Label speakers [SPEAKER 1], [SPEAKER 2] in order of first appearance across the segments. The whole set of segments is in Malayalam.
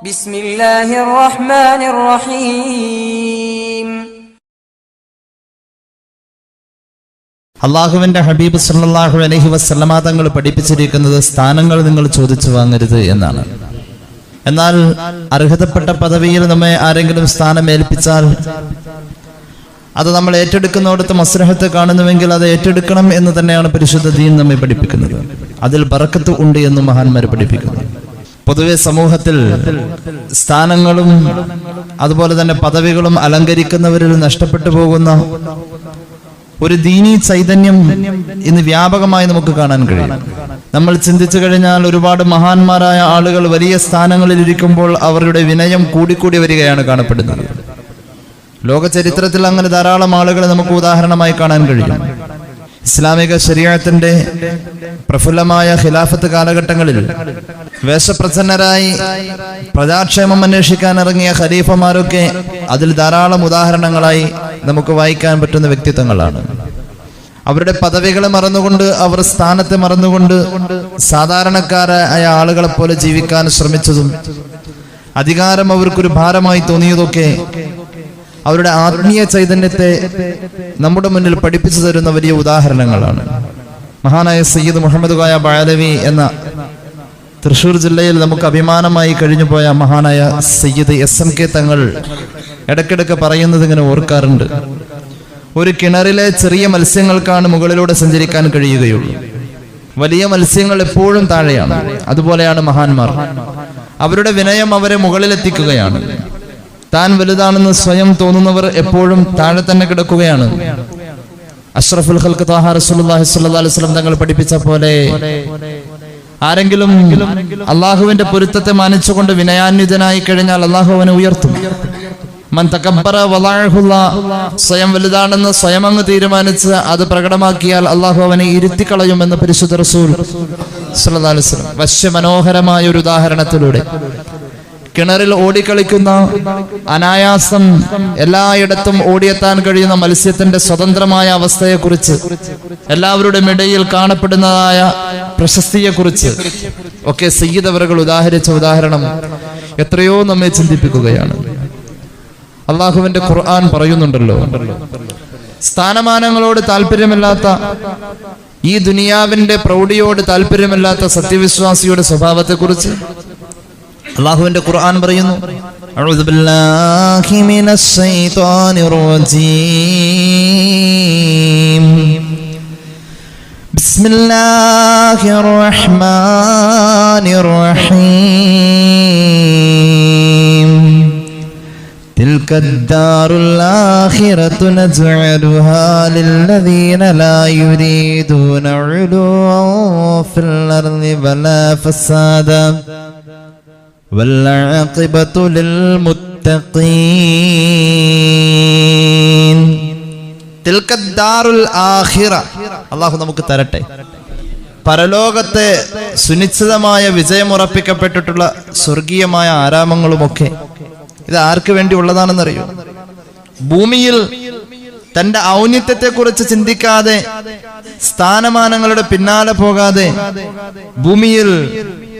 [SPEAKER 1] ബിസ്മില്ലാഹിർ റഹ്മാനിർ റഹീം
[SPEAKER 2] അള്ളാഹുവിന്റെ ഹബീബ് സല്ലാഹു അലഹി വസ്ലമാ തങ്ങൾ പഠിപ്പിച്ചിരിക്കുന്നത് സ്ഥാനങ്ങൾ നിങ്ങൾ ചോദിച്ചു വാങ്ങരുത് എന്നാണ്. എന്നാൽ അർഹതപ്പെട്ട പദവിയിൽ നമ്മെ ആരെങ്കിലും സ്ഥാനം ഏൽപ്പിച്ചാൽ അത് നമ്മൾ ഏറ്റെടുക്കുന്നിടത്ത് മസ്രഹത്ത് കാണുന്നുവെങ്കിൽ അത് ഏറ്റെടുക്കണം എന്ന് തന്നെയാണ് പരിശുദ്ധ ദീൻ നമ്മെ പഠിപ്പിക്കുന്നത്. അതിൽ ബറക്കത്ത് ഉണ്ട് എന്ന് മഹാന്മാർ പഠിപ്പിക്കുന്നു. പൊതുവെ സമൂഹത്തിൽ സ്ഥാനങ്ങളും അതുപോലെ തന്നെ പദവികളും അലങ്കരിക്കുന്നവരിൽ നഷ്ടപ്പെട്ടു പോകുന്ന ഒരു ദീനീ ചൈതന്യം ഇന്ന് വ്യാപകമായി നമുക്ക് കാണാൻ കഴിയും. നമ്മൾ ചിന്തിച്ചു കഴിഞ്ഞാൽ ഒരുപാട് മഹാന്മാരായ ആളുകൾ വലിയ സ്ഥാനങ്ങളിൽ ഇരിക്കുമ്പോൾ അവരുടെ വിനയം കൂടിക്കൂടി വരികയാണ് കാണപ്പെടുന്നത്. ലോക ചരിത്രത്തിൽ അങ്ങനെ ധാരാളം ആളുകളെ നമുക്ക് ഉദാഹരണമായി കാണാൻ കഴിയും. ഇസ്ലാമിക ശരീരത്തിന്റെ പ്രഫുല്ലമായ ഖിലാഫത്ത് കാലഘട്ടങ്ങളിൽ വേഷപ്രസന്നരായി പ്രജാക്ഷേമം അന്വേഷിക്കാൻ ഇറങ്ങിയ ഖലീഫമാരൊക്കെ അതിൽ ധാരാളം ഉദാഹരണങ്ങളായി നമുക്ക് വായിക്കാൻ പറ്റുന്ന വ്യക്തിത്വങ്ങളാണ്. അവരുടെ പദവികളെ മറന്നുകൊണ്ട് അവർ സ്ഥാനത്തെ മറന്നുകൊണ്ട് സാധാരണക്കാരായ ആളുകളെ പോലെ ജീവിക്കാൻ ശ്രമിച്ചതും അധികാരം അവർക്കൊരു ഭാരമായി തോന്നിയതൊക്കെ അവരുടെ ആത്മീയ ചൈതന്യത്തെ നമ്മുടെ മുന്നിൽ പഠിപ്പിച്ചു തരുന്ന വലിയ ഉദാഹരണങ്ങളാണ്. മഹാനായ സയ്യിദ് മുഹമ്മദ് ഖായ ബാലവി എന്ന തൃശൂർ ജില്ലയിൽ നമുക്ക് അഭിമാനമായി കഴിഞ്ഞു പോയ മഹാനായ സയ്യിദ് എസ് എം കെ തങ്ങൾ ഇടയ്ക്കിടയ്ക്ക് പറയുന്നത് ഇങ്ങനെ ഓർക്കാറുണ്ട്. ഒരു കിണറിലെ ചെറിയ മത്സ്യങ്ങൾക്കാണ് മുകളിലൂടെ സഞ്ചരിക്കാൻ കഴിയുകയുള്ളൂ. വലിയ മത്സ്യങ്ങൾ എപ്പോഴും താഴെയാണ്. അതുപോലെയാണ് മഹാന്മാർ. അവരുടെ വിനയം അവരെ മുകളിലെത്തിക്കുകയാണ്. താൻ വലുതാണെന്ന് സ്വയം തോന്നുന്നവർ എപ്പോഴും താഴെ തന്നെ കിടക്കുകയാണ്. അഷ്റഫുൽ താഹ റസൂലുള്ളാഹി സ്വല്ലല്ലാഹി അലൈഹി വസല്ലം തങ്ങൾ പഠിപ്പിച്ച പോലെ ആരെങ്കിലും അള്ളാഹുവിന്റെ പൊരുത്തത്തെ മാനിച്ചുകൊണ്ട് വിനയാന്വിതനായി കഴിഞ്ഞാൽ അള്ളാഹു അവനെ ഉയർത്തും. മൻ സ്വയം വലുതാണെന്ന് സ്വയം അങ്ങ് തീരുമാനിച്ച് അത് പ്രകടമാക്കിയാൽ അള്ളാഹു അവനെ ഇരുത്തിക്കളയുമെന്ന് പരിശുദ്ധ റസൂൽ വസല്ലം വശ്യമനോഹരമായ ഒരു ഉദാഹരണത്തിലൂടെ കിണറിൽ ഓടിക്കളിക്കുന്ന അനായാസം എല്ലായിടത്തും ഓടിയെത്താൻ കഴിയുന്ന മത്സ്യത്തിന്റെ സ്വതന്ത്രമായ അവസ്ഥയെ കുറിച്ച് എല്ലാവരുടെയും ഇടയിൽ കാണപ്പെടുന്നതായ പ്രശസ്തിയെ കുറിച്ച് ഒക്കെ സയ്യിദ് അവറുകൾ ഉദാഹരിച്ച ഉദാഹരണം എത്രയോ നമ്മെ ചിന്തിപ്പിക്കുകയാണ്. അള്ളാഹുവിന്റെ ഖുർആൻ പറയുന്നുണ്ടല്ലോ സ്ഥാനമാനങ്ങളോട് താല്പര്യമില്ലാത്ത ഈ ദുനിയാവിന്റെ പ്രൗഢിയോട് താല്പര്യമില്ലാത്ത സത്യവിശ്വാസിയുടെ സ്വഭാവത്തെക്കുറിച്ച് അള്ളാഹുവിന്റെ ഖുർആൻ പറയുന്നു أعوذ بالله من الشيطان الرجيم بسم الله الرحمن الرحيم تلك الدار الآخرة نجعلها للذين لا يريدون علوا في الأرض ولا فسادا والعاقبة للمتقين تلك الدار الآخرة അള്ളാഹു നമുക്ക് തരട്ടെ പരലോകത്തെ സുനിശ്ചിതമായ വിജയമുറപ്പിക്കപ്പെട്ടിട്ടുള്ള സ്വർഗീയമായ ആരാമങ്ങളുമൊക്കെ ഇത് ആർക്ക് വേണ്ടി ഉള്ളതാണെന്നറിയോ ഭൂമിയിൽ തന്റെ ഔന്നിത്യത്തെ കുറിച്ച് ചിന്തിക്കാതെ സ്ഥാനമാനങ്ങളുടെ പിന്നാലെ പോകാതെ ഭൂമിയിൽ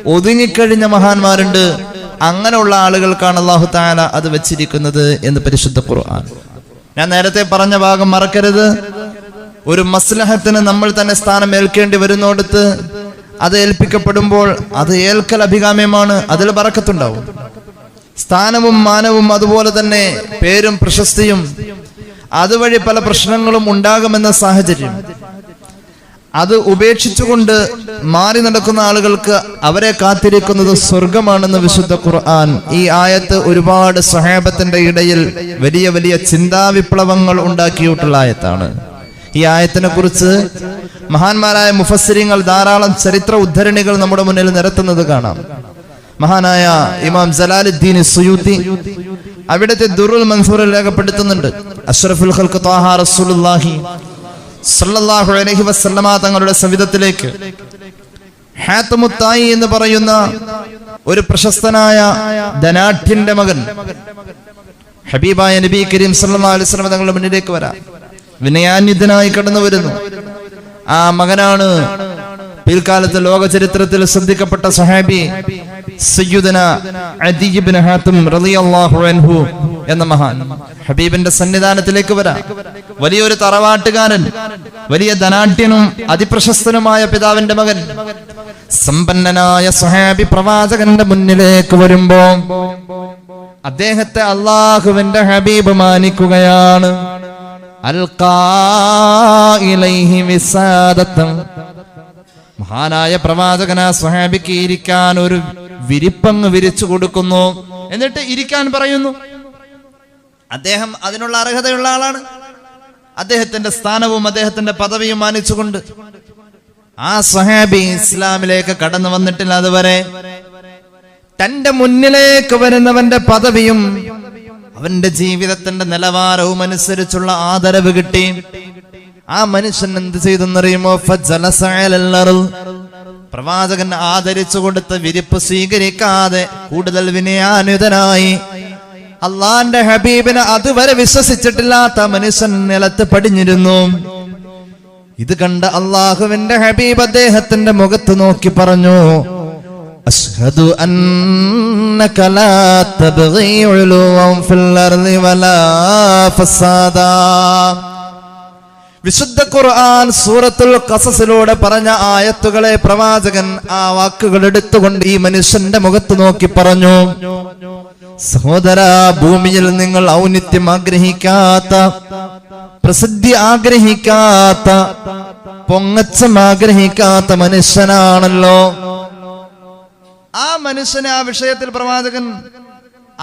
[SPEAKER 2] ഒതുങ്ങിക്കഴിഞ്ഞ മഹാന്മാരുണ്ട്. അങ്ങനെയുള്ള ആളുകൾക്കാണ് അള്ളാഹു താല അത് വെച്ചിരിക്കുന്നത് എന്ന് പരിശുദ്ധ ഖുർആൻ. ഞാൻ നേരത്തെ പറഞ്ഞ ഭാഗം മറക്കരുത്. ഒരു മസ്ലഹത്തിന് നമ്മൾ തന്നെ സ്ഥാനം ഏൽക്കേണ്ടി വരുന്നോടത്ത് അത് ഏൽപ്പിക്കപ്പെടുമ്പോൾ അത് ഏൽക്കൽ അഭികാമ്യമാണ് അതിൽ പറക്കത്തുണ്ടാവും സ്ഥാനവും മാനവും അതുപോലെ തന്നെ പേരും പ്രശസ്തിയും അതുവഴി പല പ്രശ്നങ്ങളും ഉണ്ടാകുമെന്ന സാഹചര്യം. അത് ഉപേക്ഷിച്ചുകൊണ്ട് മാറി നടക്കുന്ന ആളുകൾക്ക് അവരെ കാത്തിരിക്കുന്നത് സ്വർഗമാണെന്ന് വിശുദ്ധ ഖുർആൻ. ഈ ആയത്ത് ഒരുപാട് സഹാബത്തിന്റെ ഇടയിൽ വലിയ വലിയ ചിന്താവിപ്ലവങ്ങൾ ഉണ്ടാക്കിയിട്ടുള്ള ആയത്താണ്. ഈ ആയത്തിനെ കുറിച്ച് മഹാന്മാരായ മുഫസ്സിരിങ്ങൾ ധാരാളം ചരിത്ര ഉദ്ധരണികൾ നമ്മുടെ മുന്നിൽ നിരത്തുന്നത് കാണാം. മഹാനായ ഇമാം ജലാലുദ്ദീൻ സുയൂത്തി അവിടുത്തെ ദുറുൽ മൻസൂറിൽ രേഖപ്പെടുത്തുന്നുണ്ട്. അഷ്റഫുൽ റസൂലുള്ളാഹി സല്ലല്ലാഹു അലൈഹി വസല്ലമ തങ്ങളുടെ സവിധത്തിലേക്ക്. ഹാത്തമുത്തായി എന്ന് പറയുന്ന ഒരു പ്രശസ്തനായ ധനാഠ്യന്റെ മകൻ. ഹബീബായ നബി കരീം സല്ലല്ലാഹു അലൈഹി വസല്ലമ തങ്ങളുടെ മുന്നിലേക്ക് വരാം. വിനയാന്വിതനായി കടന്നു വരുന്നു. ആ മകനാണ് പിൽക്കാലത്ത് ലോക ചരിത്രത്തിൽ ശ്രദ്ധിക്കപ്പെട്ട സഹാബി. ഹാത്തിം റളിയല്ലാഹു അൻഹു എന്ന മഹാൻ. ഹബീബിന്റെ സന്നിധാനത്തിലേക്ക് വരാ. വലിയൊരു തറവാട്ടുകാരൻ വലിയ ധനാട്യനും അതിപ്രശസ്തനുമായ പിതാവിന്റെ മകൻ സമ്പന്നനായ സുഹാബി പ്രവാചകന്റെ മുന്നിലേക്ക് വരുമ്പോ അദ്ദേഹത്തെ അള്ളാഹുവിന്റെ ഹബീബ് മാനിക്കുകയാണ്. മഹാനായ പ്രവാചകന സുഹാബിക്ക് ഇരിക്കാൻ ഒരു വിരിപ്പങ്ങ് വിരിച്ചു കൊടുക്കുന്നു. എന്നിട്ട് ഇരിക്കാൻ പറയുന്നു. അദ്ദേഹം അതിനുള്ള അർഹതയുള്ള ആളാണ്. അദ്ദേഹത്തിന്റെ സ്ഥാനവും അദ്ദേഹത്തിന്റെ പദവിയും മാനിച്ചുകൊണ്ട് ആ സഹാബി ഇസ്ലാമിലേക്ക് കടന്നു വന്നിട്ടില്ല അതുവരെ. തന്റെ മുന്നിലേക്ക് വരുന്നവന്റെ പദവിയും അവന്റെ ജീവിതത്തിന്റെ നിലവാരവും അനുസരിച്ചുള്ള ആദരവ് കിട്ടി. ആ മനുഷ്യൻ എന്ത് ചെയ്തെന്നറിയുമോ. പ്രവാചകൻ ആദരിച്ചു കൊടുത്ത വിരിപ്പ് സ്വീകരിക്കാതെ കൂടുതൽ വിനയാനുതനായി. അള്ളാന്റെ ഹബീബിനെ അതുവരെ വിശ്വസിച്ചിട്ടില്ലാത്ത മനുഷ്യൻ നിലത്ത് പടിഞ്ഞിരുന്നു. ഇത് കണ്ട അള്ളാഹുവിന്റെ ഹബീബ് അദ്ദേഹത്തിന്റെ മുഖത്ത് നോക്കി പറഞ്ഞു അഷ്ഹദു ലാ ഫിൽ വലാ ഫസാദാ. വിശുദ്ധ ഖുർആൻ സൂറത്തുൽ ഖസസിലൂടെ പറഞ്ഞ ആയത്തുകളെ പ്രവാചകൻ ആ വാക്കുകൾ എടുത്തുകൊണ്ട് ഈ മനുഷ്യന്റെ മുഖത്ത് നോക്കി പറഞ്ഞു. സഹോദര ഭൂമിയിൽ നിങ്ങൾ ഔന്നിത്യം ആഗ്രഹിക്കാത്ത പ്രസിദ്ധി ആഗ്രഹിക്കാത്ത പൊങ്ങച്ചം ആഗ്രഹിക്കാത്ത മനുഷ്യനാണല്ലോ. ആ മനുഷ്യനെ ആ വിഷയത്തിൽ പ്രവാചകൻ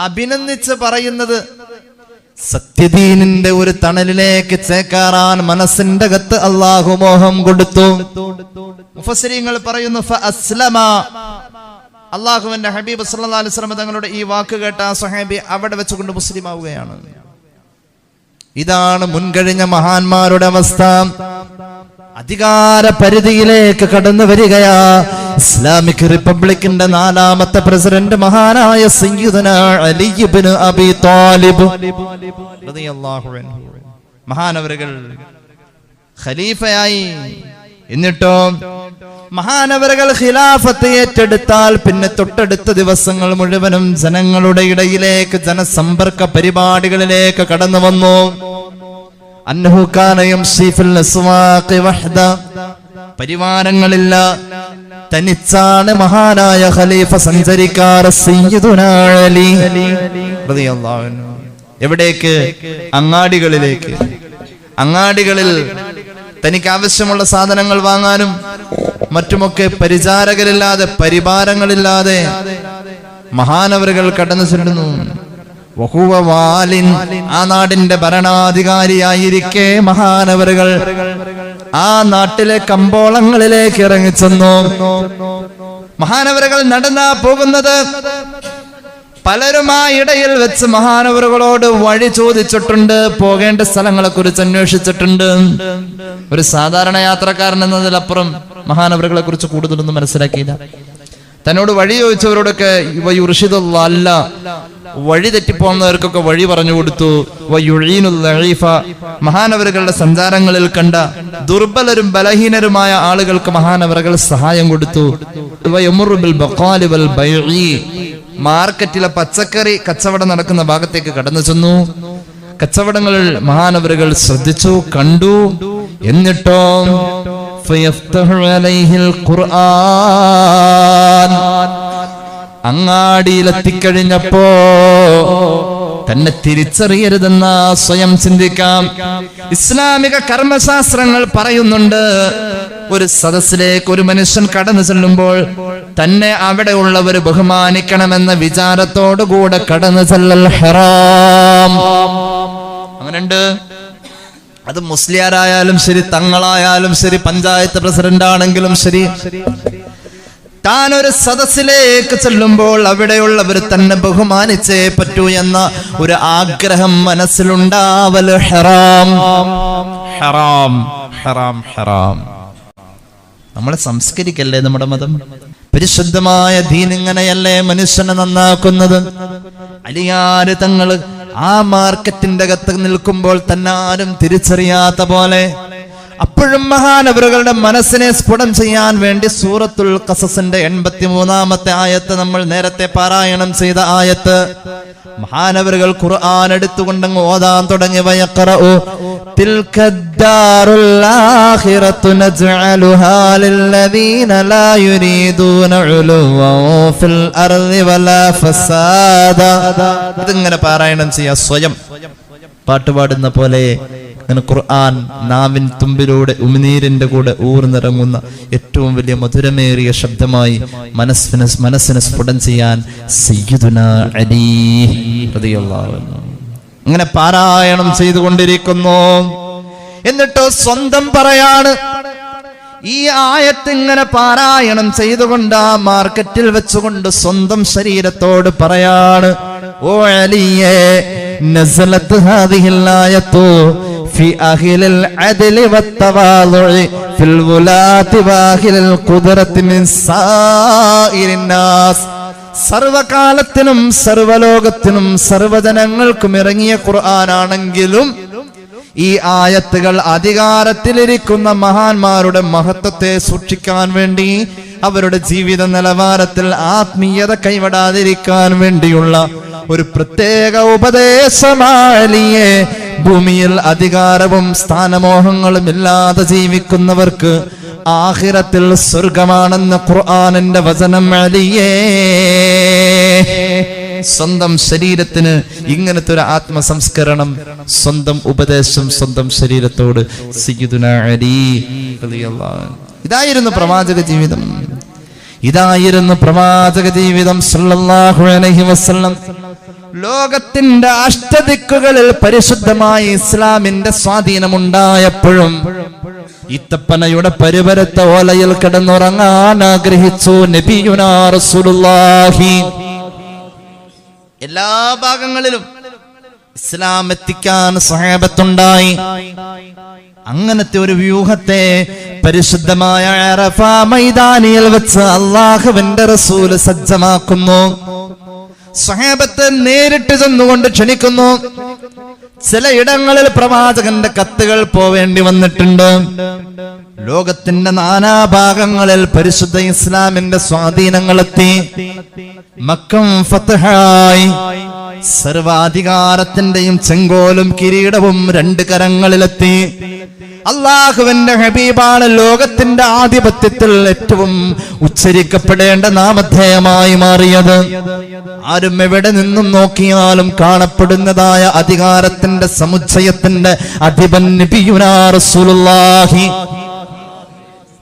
[SPEAKER 2] അഭിനന്ദിച്ച് പറയുന്നത് സത്യദീനിന്റെ ഒരു തണലിലേക്ക് ചേക്കാറാൻ മനസ്സിന്റെ അകത്ത് അള്ളാഹു മോഹം കൊടുത്തു. മുഫസരിങ്ങൾ പറയുന്നു. അള്ളാഹുവിന്റെ ഹബീബ് അലൈഹി തങ്ങളുടെ ഈ വാക്ക് കേട്ട ആ സ്വഹാബി അവിടെ വെച്ചുകൊണ്ട് മുസ്ലിം ആവുകയാണ് ഇതാണ് മുൻകഴിഞ്ഞ മഹാന്മാരുടെ അവസ്ഥ. അധികാര പരിധിയിലേക്ക് കടന്നു വരികയാ. ഇസ്ലാമിക് റിപ്പബ്ലിക്കിന്റെ നാലാമത്തെ പ്രസിഡന്റ് മഹാനായ സയ്യിദുന. മഹാനവരുകൾ ഖലീഫയായി. എന്നിട്ടോ? മഹാനവരകൾ ഖിലാഫത്ത് ഏറ്റെടുത്താൽ പിന്നെ തൊട്ടടുത്ത ദിവസങ്ങൾ മുഴുവനും ജനങ്ങളുടെ ഇടയിലേക്ക് ജനസമ്പർക്ക പരിപാടികളിലേക്ക് കടന്നു വന്നു. പരിവാരങ്ങളില്ല. തനിച്ചാണ് മഹാനായ ഖലീഫ സഞ്ചരിക്കാറ്. എവിടേക്ക്? അങ്ങാടികളിലേക്ക്. അങ്ങാടികളിൽ തനിക്ക് ആവശ്യമുള്ള സാധനങ്ങൾ വാങ്ങാനും മറ്റുമൊക്കെ പരിചാരകരില്ലാതെ പരിവാരങ്ങളില്ലാതെ മഹാനവരുകൾ കടന്നു ചെല്ലുന്നു. ആ നാടിന്റെ ഭരണാധികാരിയായിരിക്കെ മഹാനവരുകൾ ആ നാട്ടിലെ കമ്പോളങ്ങളിലേക്ക് ഇറങ്ങിച്ചെന്നു. മഹാനവരുകൾ നടന്നാ പോകുന്നത്? പലരും ആ ഇടയിൽ വെച്ച് മഹാനവറുകളോട് വഴി ചോദിച്ചിട്ടുണ്ട് പോകേണ്ട സ്ഥലങ്ങളെ കുറിച്ച് അന്വേഷിച്ചിട്ടുണ്ട്. ഒരു സാധാരണ യാത്രക്കാരൻ എന്നതിലപ്പുറം മഹാനവറുകളെ കുറിച്ച് കൂടുതലൊന്നും മനസ്സിലാക്കിയില്ല. തന്നോട് വഴി ചോദിച്ചവരോടൊക്കെ ഇവ യുർഷിദുള്ള അല്ല. വഴി തെറ്റിപ്പോകുന്നവർക്കൊക്കെ വഴി പറഞ്ഞു കൊടുത്തു. മഹാനവറുകളുടെ സഞ്ചാരങ്ങളിൽ കണ്ട ദുർബലരും ബലഹീനരുമായ ആളുകൾക്ക് മഹാനവറുകൾ സഹായം കൊടുത്തു. മാർക്കറ്റിലെ പച്ചക്കറി കച്ചവടം നടക്കുന്ന ഭാഗത്തേക്ക് കടന്നു ചെന്നു. കച്ചവടങ്ങളിൽ മഹാനവറുകൾ ശ്രദ്ധിച്ചു കണ്ടു. എന്നിട്ടോ ഖുർആൻ. അങ്ങാടിയിലെത്തിക്കഴിഞ്ഞപ്പോ തന്നെ തിരിച്ചറിയരുതെന്ന സ്വയം ചിന്തിക്കാം. ഇസ്ലാമിക കർമ്മശാസ്ത്രങ്ങൾ പറയുന്നുണ്ട് ഒരു സദസ്സിലേക്ക് ഒരു മനുഷ്യൻ കടന്നു ചെല്ലുമ്പോൾ തന്നെ അവിടെ ഉള്ളവർ ബഹുമാനിക്കണമെന്ന വിചാരത്തോടുകൂടെ കടന്നു ചെല്ലൽ ഹറാം. അങ്ങനെയുണ്ട്? അത് മുസ്ലിയാരായാലും ശരി തങ്ങളായാലും ശരി പഞ്ചായത്ത് പ്രസിഡന്റ് ആണെങ്കിലും ശരി താൻ ഒരു സദസ്സിലേക്ക് ചെല്ലുമ്പോൾ അവിടെയുള്ളവർ തന്നെ ബഹുമാനിച്ചേ പറ്റൂ എന്ന ഒരു ആഗ്രഹം മനസ്സിലുണ്ടാവൽ ഹറാം. ഹറാം ഹറാം ഹറാം. നമ്മളെ സംസ്കരിക്കല്ലേ നമ്മുടെ മതം? പരിശുദ്ധമായ ദീൻ ഇങ്ങനെയല്ലേ മനുഷ്യനെ നന്നാക്കുന്നത്? അലിയാര് തങ്ങൾ ആ മാർക്കറ്റിന്റെ അകത്ത് നിൽക്കുമ്പോൾ തന്നെ ആരും തിരിച്ചറിയാത്ത പോലെ അപ്പോഴും മഹാനവറുകളുടെ മനസ്സിനെ സ്ഫുടം ചെയ്യാൻ വേണ്ടി സൂറത്തുൽ കസസിന്റെ എൺപത്തി മൂന്നാമത്തെ ആയത്ത് നമ്മൾ നേരത്തെ പാരായണം ചെയ്ത ആയത്ത്. മഹാനവറുകൾ ഖുർആൻ എടുത്തുകൊണ്ടങ്ങ് ഓതാൻ തുടങ്ങി. ഫസാദ. ഇതിങ്ങനെ പാരായണം ചെയ്യാ സ്വയം. പാട്ടുപാടുന്ന പോലെ അങ്ങനെ ഖുർആൻ നാവിൻ തുമ്പിലൂടെ ഉമിനീരിന്റെ കൂടെ ഊർന്നിറങ്ങുന്ന ഏറ്റവും വലിയ മധുരമേറിയ ശബ്ദമായി മനസ്സിന് മനസ്സിനെ സ്ഫുടം ചെയ്യാൻ അലി അങ്ങനെ പാരായണം ചെയ്തുകൊണ്ടിരിക്കുന്നു. എന്നിട്ടോ സ്വന്തം പറയാണ്. ഈ ആയത്ത് ഇങ്ങനെ പാരായണം ചെയ്തുകൊണ്ട് ആ മാർക്കറ്റിൽ വെച്ചുകൊണ്ട് സ്വന്തം ശരീരത്തോട് പറയാണ്. ഓ അലിയേ നസലത്ത് ഹാദിഹിൽ ആയത്തു في أهل العدل والتواضع في الولاة وأهل القدرة من سائر الناس സർവകാലത്തിനും സർവലോകത്തിനും സർവജനങ്ങൾക്കും ഇറങ്ങിയ ഖുർആനാണെങ്കിലും ഈ ആയത്തുകൾ അധികാരത്തിലിരിക്കുന്ന മഹാന്മാരുടെ മഹത്വത്തെ സൂക്ഷിക്കാൻ വേണ്ടി അവരുടെ ജീവിത നിലവാരത്തിൽ ആത്മീയത കൈവിടാതിരിക്കാൻ വേണ്ടിയുള്ള ഒരു പ്രത്യേക ഉപദേശമാലിയെ ഭൂമിയിൽ അധികാരവും സ്ഥാനമോഹങ്ങളും ഇല്ലാതെ ജീവിക്കുന്നവർക്ക് ആഹിരത്തിൽ സ്വർഗമാണെന്ന് ഖുർആാനിന്റെ വചനം അലിയേ സ്വന്തം ശരീരത്തിന് ഇങ്ങനത്തെ ഒരു ആത്മസംസ്കരണം സ്വന്തം ഉപദേശം സ്വന്തം ശരീരത്തോട് അലി. ഇതായിരുന്നു പ്രവാചക ജീവിതം ഇതായിരുന്നു പ്രവാചക ജീവിതം സല്ലല്ലാഹു അലൈഹി വസല്ലം. ലോകത്തിന്റെ അഷ്ടദിക്കുകളിൽ പരിശുദ്ധമായ ഇസ്ലാമിന്റെ സ്വാധീനമുണ്ടായപ്പോഴും ഇത്തപ്പനയുടെ പരിപരത്ത ഓലയിൽ കിടന്നുറങ്ങാൻ ആഗ്രഹിച്ചു നബിയുനാ റസൂലുള്ളാഹി. എല്ലാ ഭാഗങ്ങളിലും ഇസ്ലാം എത്തിക്കാൻ സഹാബത്തുണ്ടായി. അങ്ങനത്തെ ഒരു വ്യൂഹത്തെ പരിശുദ്ധമായ മൈതാനിയിൽ വെച്ച് അള്ളാഹുവിന്റെ റസൂൽ സജ്ജമാക്കുന്നു. സ്വഹേബത്തെ നേരിട്ട് ചെന്നുകൊണ്ട് ക്ഷണിക്കുന്നു. ചിലയിടങ്ങളിൽ പ്രവാചകന്റെ കത്തുകൾ പോവേണ്ടി വന്നിട്ടുണ്ട്. ലോകത്തിന്റെ നാനാഭാഗങ്ങളിൽ പരിശുദ്ധ ഇസ്ലാമിന്റെ സ്വാധീനങ്ങളെത്തി. മക്കം ഫത്തഹായി സർവാധികാരത്തിന്റെയും ചെങ്കോലും കിരീടവും രണ്ട് കരങ്ങളിലെത്തി. അള്ളാഹുവിന്റെ ഹബീബാണ് ലോകത്തിന്റെ ആധിപത്യത്തിൽ ഏറ്റവും ഉച്ചരിക്കപ്പെടേണ്ട നാമധേയമായി മാറിയത്. ആരും എവിടെ നിന്നും നോക്കിയാലും കാണപ്പെടുന്നതായ അധികാരത്തിന്റെ സമുച്ചയത്തിന്റെ അധിപൻ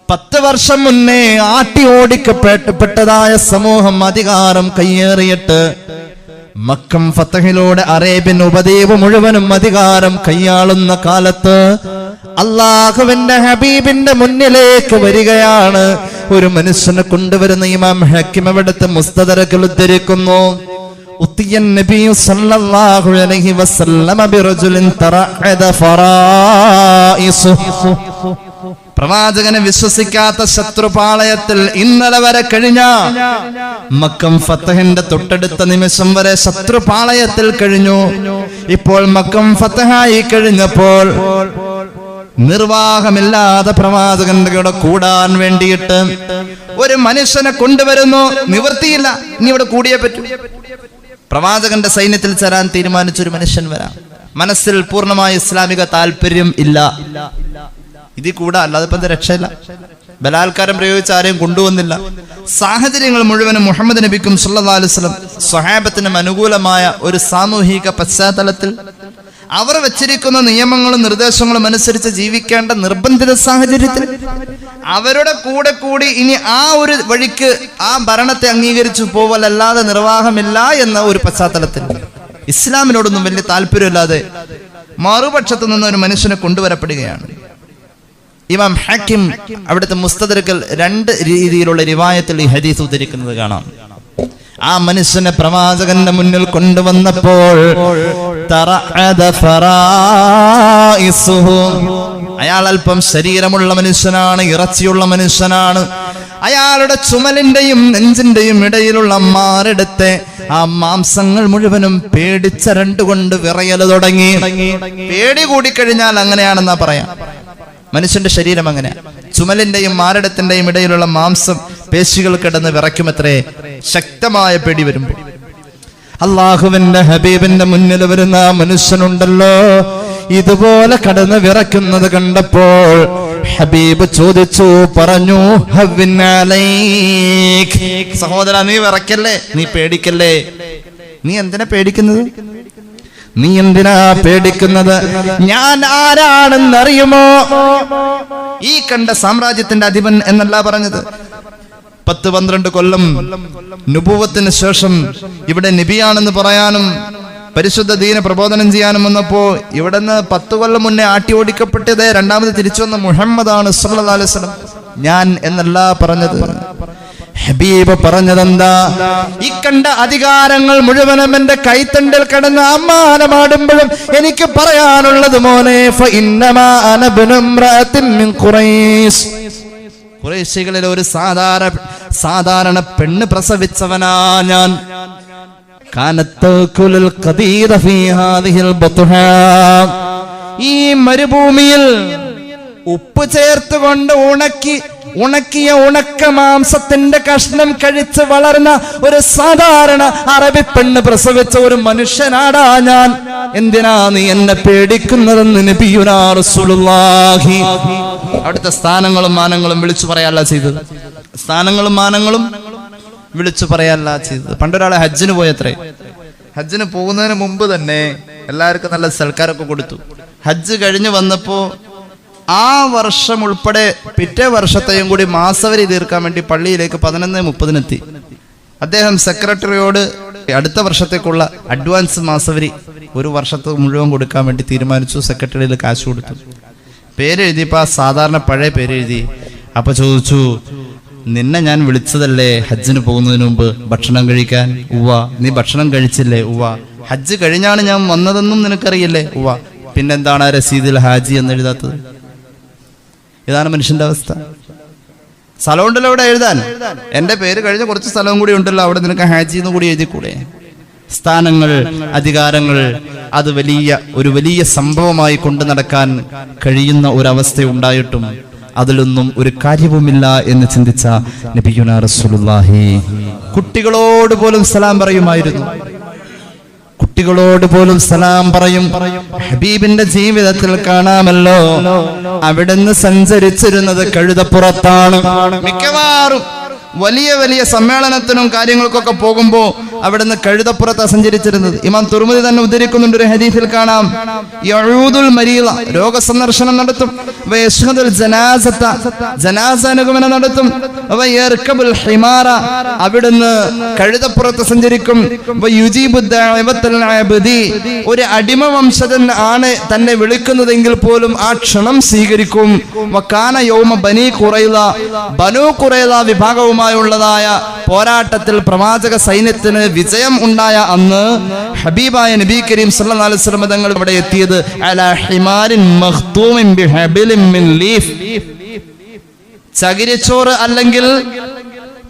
[SPEAKER 2] പത്ത് വർഷം മുന്നേ ആട്ടി ഓടിക്കപ്പെട്ടതായ സമൂഹം അധികാരം കയ്യേറിയിട്ട് മക്കം ഫത്തഹിലൂടെ അറേബ്യൻ ഉപദ്വീപ് മുഴുവനും അധികാരം കൈയാളുന്ന കാലത്ത് അള്ളാഹുവിന്റെ ഹബീബിന്റെ മുന്നിലേക്ക് വരികയാണ്. ഒരു മനുഷ്യനെ കൊണ്ടുവരുന്ന ഇമാം ഹക്കിം അവിടുത്തെ മുസ്തദരകൾ ഉദ്ധരിക്കുന്നു. ഒരു തറഅദ പ്രവാചകനെ വിശ്വസിക്കാത്ത ശത്രുപാളയത്തിൽ ഇന്നലെ വരെ കഴിഞ്ഞ മക്കം ഫത്തഹിന്റെ തൊട്ടടുത്ത നിമിഷം വരെ ശത്രുപാളയത്തിൽ കഴിഞ്ഞു. ഇപ്പോൾ മക്കം ഫത്തഹായി കഴിഞ്ഞപ്പോൾ നിർവാഹമില്ലാതെ പ്രവാചകന്റെ കൂടെ കൂടാൻ വേണ്ടിയിട്ട് ഒരു മനുഷ്യനെ കൊണ്ടുവരുന്നു. നിവൃത്തിയില്ല. ഇനി ഇവിടെ കൂടിയേ പറ്റൂ. പ്രവാചകന്റെ സൈന്യത്തിൽ ചേരാൻ തീരുമാനിച്ച ഒരു മനുഷ്യൻ വരാം. മനസ്സിൽ പൂർണമായ ഇസ്ലാമിക താല്പര്യം ഇല്ല. ഇതിൽ കൂടെ അല്ലാതെ ഇപ്പം രക്ഷയില്ല. ബലാത്കാരം പ്രയോഗിച്ച് ആരെയും കൊണ്ടുവന്നില്ല. സാഹചര്യങ്ങൾ മുഴുവനും മുഹമ്മദ് നബിക്കും സല്ലല്ലാഹു അലൈഹി വസല്ലം സ്വഹാബത്തിനും അനുകൂലമായ ഒരു സാമൂഹിക പശ്ചാത്തലത്തിൽ അവർ വച്ചിരിക്കുന്ന നിയമങ്ങളും നിർദ്ദേശങ്ങളും അനുസരിച്ച് ജീവിക്കേണ്ട നിർബന്ധിത സാഹചര്യത്തിൽ അവരുടെ കൂടെ കൂടി ഇനി ആ ഒരു വഴിക്ക് ആ ഭരണത്തെ അംഗീകരിച്ചു പോവലല്ലാതെ നിർവാഹമില്ല എന്ന ഒരു പശ്ചാത്തലത്തിൽ. ഇസ്ലാമിനോടൊന്നും വലിയ താല്പര്യമില്ലാതെ മറുപക്ഷത്തു നിന്ന് ഒരു മനുഷ്യനെ കൊണ്ടുവരപ്പെടുകയാണ്. ഇമാം ഹക്കിം അവിടുത്തെ മുസ്തദർക്കൽ രണ്ട് രീതിയിലുള്ള റിവായത്തിൽ ഈ ഹദീസ് ഉദ്ധരിക്കുന്നത് കാണാം. ആ മനുഷ്യനെ പ്രവാചകന്റെ മുന്നിൽ കൊണ്ടുവന്നപ്പോൾ. അയാൾ അല്പം ശരീരമുള്ള മനുഷ്യനാണ് ഇറച്ചിയുള്ള മനുഷ്യനാണ്. അയാളുടെ ചുമലിന്റെയും നെഞ്ചിന്റെയും ഇടയിലുള്ള മാറെടുത്ത് ആ മാംസങ്ങൾ മുഴുവനും പേടിച്ചരണ്ടുകൊണ്ട് വിറയൽ തുടങ്ങി. പേടി കൂടിക്കഴിഞ്ഞാൽ അങ്ങനെയാണെന്നാ പറയാം. മനുഷ്യന്റെ ശരീരം അങ്ങനെ. ചുമലിന്റെയും മാരടത്തിന്റെയും ഇടയിലുള്ള മാംസം പേശികൾ കിടന്ന് വിറയ്ക്കുമത്രേ. ശക്തമായ പേടി വരുമ്പോൾ അള്ളാഹുവിന്റെ ഹബീബിന്റെ മുന്നിൽ വരുന്ന മനുഷ്യനുണ്ടല്ലോ. ഇതുപോലെ കടന്ന് വിറയ്ക്കുന്നത് കണ്ടപ്പോൾ ഹബീബ് ചോദിച്ചു പറഞ്ഞു. സഹോദര നീ വിറക്കല്ലേ നീ പേടിക്കല്ലേ? നീ എന്തിനാ പേടിക്കുന്നത്? നീ എന്തിനാ പേടിക്കുന്നത്? ഞാൻ ആരാണെന്നറിയുമോ? ഈ കണ്ട സാമ്രാജ്യത്തിന്റെ അധിപൻ എന്നല്ല പറഞ്ഞത്. പത്ത് പന്ത്രണ്ട് കൊല്ലം നുപൂവത്തിന് ശേഷം ഇവിടെ നിബിയാണെന്ന് പറയാനും പരിശുദ്ധ ദീന പ്രബോധനം ചെയ്യാനും വന്നപ്പോ ഇവിടുന്ന് പത്ത് കൊല്ലം മുന്നേ ആട്ടി ഓടിക്കപ്പെട്ടത് രണ്ടാമത് തിരിച്ചു വന്ന മുഹമ്മദാണ് സല്ലല്ലാഹു അലൈഹി ഞാൻ എന്നല്ല പറഞ്ഞത്. ഹബീബ് പറഞ്ഞതെന്താ? ഈ കണ്ട അധികാരങ്ങൾ മുഴുവനും എന്റെ കൈത്തണ്ടിൽ കിടന്ന് അമ്മാനമാടുമ്പോഴും എനിക്ക് പറയാനുള്ളത് മോനെ കുറേശികളിൽ ഒരു സാധാരണ സാധാരണ പെണ്ണ് പ്രസവിച്ചവനാ ഞാൻ. ഈ മരുഭൂമിയിൽ ഉപ്പ് ചേർത്തുകൊണ്ട് ഉണക്കി ഉണക്കിയ ഉണക്ക മാംസത്തിന്റെ കഷ്ണം കഴിച്ച് വളർന്ന ഒരു സാധാരണ അറബി പെണ്ണ് പ്രസവിച്ച ഒരു മനുഷ്യനാടാ ഞാൻ. എന്തിനാ നീ എന്നെ പേടിക്കുന്നതെന്ന് നബിയുനാ റസൂലുള്ളാഹി? അവിടുത്തെ സ്ഥാനങ്ങളും മാനങ്ങളും വിളിച്ചു പറയാല്ല ചെയ്തത്. സ്ഥാനങ്ങളും മാനങ്ങളും വിളിച്ചു പറയാല്ല ചെയ്തത്. പണ്ടൊരാളെ ഹജ്ജിന് പോയത്രേ. ഹജ്ജിന് പോകുന്നതിന് മുമ്പ് തന്നെ എല്ലാവർക്കും നല്ല സൽക്കാരൊക്കെ കൊടുത്തു. ഹജ്ജ് കഴിഞ്ഞ് വന്നപ്പോ ആ വർഷം ഉൾപ്പെടെ പിറ്റേ വർഷത്തെയും കൂടി മാസവരി തീർക്കാൻ വേണ്ടി പള്ളിയിലേക്ക് പതിനൊന്ന് മുപ്പതിനെത്തി. അദ്ദേഹം സെക്രട്ടറിയോട് അടുത്ത വർഷത്തേക്കുള്ള അഡ്വാൻസ് മാസവരി ഒരു വർഷത്തെ മുഴുവൻ കൊടുക്കാൻ വേണ്ടി തീരുമാനിച്ചു. സെക്രട്ടറിയിൽ കാശ് കൊടുത്തു. പേരെഴുതിയപ്പോ ആ സാധാരണ പഴയ പേരെഴുതി. അപ്പൊ ചോദിച്ചു നിന്നെ ഞാൻ വിളിച്ചതല്ലേ ഹജ്ജിന് പോകുന്നതിന് മുമ്പ് ഭക്ഷണം കഴിക്കാൻ? ഉവ്വ നീ ഭക്ഷണം കഴിച്ചില്ലേ? ഉവ്വ. ഹജ്ജ് കഴിഞ്ഞാണ് ഞാൻ വന്നതെന്നും നിനക്കറിയില്ലേ? ഉവ്വ. പിന്നെന്താണ് ആ രസീദിൽ ഹാജി എന്ന് എഴുതാത്തത്? ഇതാണ് മനുഷ്യന്റെ അവസ്ഥ. സ്ഥലം ഉണ്ടല്ലോ അവിടെ എഴുതാൻ. എന്റെ പേര് കഴിഞ്ഞ കുറച്ച് സ്ഥലവും കൂടി ഉണ്ടല്ലോ അവിടെ നിനക്ക് ഹാജി എന്ന് കൂടി എഴുതിക്കൂടെ? സ്ഥാനങ്ങൾ അധികാരങ്ങൾ അത് വലിയ ഒരു വലിയ സംഭവമായി കൊണ്ടു നടക്കാൻ കഴിയുന്ന ഒരവസ്ഥ ഉണ്ടായിട്ടും അതിലൊന്നും ഒരു കാര്യവുമില്ല എന്ന് ചിന്തിച്ച നബിയുന റസൂലുള്ളാഹി. കുട്ടികളോട് പോലും സലാം പറയുമായിരുന്നു. കുട്ടികളോട് പോലും സലാം പറയും. ഹബീബിന്റെ ജീവിതത്തിൽ കാണാമല്ലോ. അവിടുന്ന് സഞ്ചരിച്ചിരുന്നത് കഴുതപ്പുറത്താണ്. മിക്കവാറും വലിയ വലിയ സമ്മേളനത്തിനും കാര്യങ്ങൾക്കൊക്കെ പോകുമ്പോ അവിടുന്ന് കഴുതപ്പുറത്താ സഞ്ചരിച്ചിരുന്നത്. ഇമാം തുറമുതി തന്നെ ഉദ്ധരിക്കുന്നുണ്ട് ഒരു ഹദീഫിൽ കാണാം. യഊദുൽ മരീള രോഗസന്ദർശനം നടത്തും. ജനാസത്ത ജനാസ അനുഗമനം നടത്തും ഹിമാറ അവിടുന്ന് കഴുതപ്പുറത്ത് സഞ്ചരിക്കും. ഒരു അടിമ വംശജൻ ആണ് തന്നെ വിളിക്കുന്നതെങ്കിൽ പോലും ആ ക്ഷണം സ്വീകരിക്കും. വക്കാന യൗമ ബനി ഖുറൈല. ബനു ഖുറൈല വിഭാഗവുമായുള്ളതായ പോരാട്ടത്തിൽ പ്രവാചക സൈന്യത്തിന് വിജയം ഉണ്ടായ അന്ന് ഹബീബായ നബി കരീം സല്ലല്ലാഹു അലൈഹി വസല്ലം തങ്ങൾ ഇവിടെ എത്തിയത് അലാ ഹിമാരിൻ മഖ്തൂമിൻ ബിഹബിലിൻ മിൻ ലീഫ്. ചകിരിച്ചോറ് അല്ലെങ്കിൽ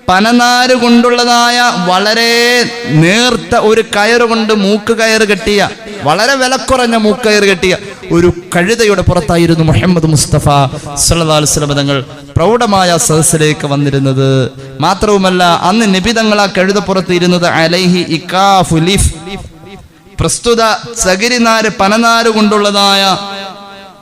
[SPEAKER 2] പനനാര് കൊണ്ടുള്ളതായ വളരെ നേർത്ത ഒരു കയറ് കൊണ്ട് മൂക്ക് കയറ് കെട്ടിയ വളരെ വിലക്കുറഞ്ഞ മൂക്കയർ കെട്ടിയ ഒരു കഴുതയുടെ പുറത്തായിരുന്നു മുഹമ്മദ് മുസ്തഫ വസല്ലം തങ്ങൾ പ്രൗഢമായ സദസ്സിലേക്ക് വന്നിരുന്നത്. മാത്രവുമല്ല അന്ന് നബി തങ്ങൾ ആ കഴുതപ്പുറത്ത് ഇരുന്നത് അലൈഹി ഇക്കാഫുലിഫ് പ്രസ്തുത ചകിരിനാര് പനനാര് കൊണ്ടുള്ളതായ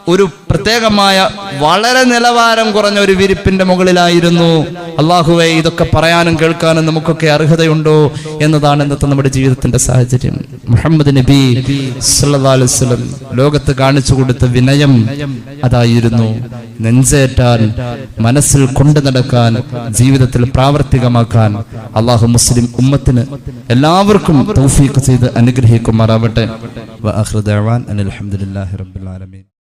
[SPEAKER 2] ഒരു പ്രത്യേകമായ വളരെ നിലവാരം കുറഞ്ഞ ഒരു വിരിപ്പിന്റെ മുകളിലായിരുന്നു. അള്ളാഹുവെ ഇതൊക്കെ പറയാനും കേൾക്കാനും നമുക്കൊക്കെ അർഹതയുണ്ടോ എന്നതാണ് ഇന്നത്തെ നമ്മുടെ ജീവിതത്തിന്റെ സാഹചര്യം. മുഹമ്മദ് നബി സല്ലാസ്ലം ലോകത്ത് കാണിച്ചു കൊടുത്ത വിനയം അതായിരുന്നു നെഞ്ചേറ്റാൻ മനസ്സിൽ കൊണ്ടു നടക്കാൻ ജീവിതത്തിൽ പ്രാവർത്തികമാക്കാൻ. അള്ളാഹു മുസ്ലിം ഉമ്മത്തിന് എല്ലാവർക്കും തൗഫീഖ് ചെയ്ത് അനുഗ്രഹിക്കുമാറാവട്ടെ. വ ആഖിറു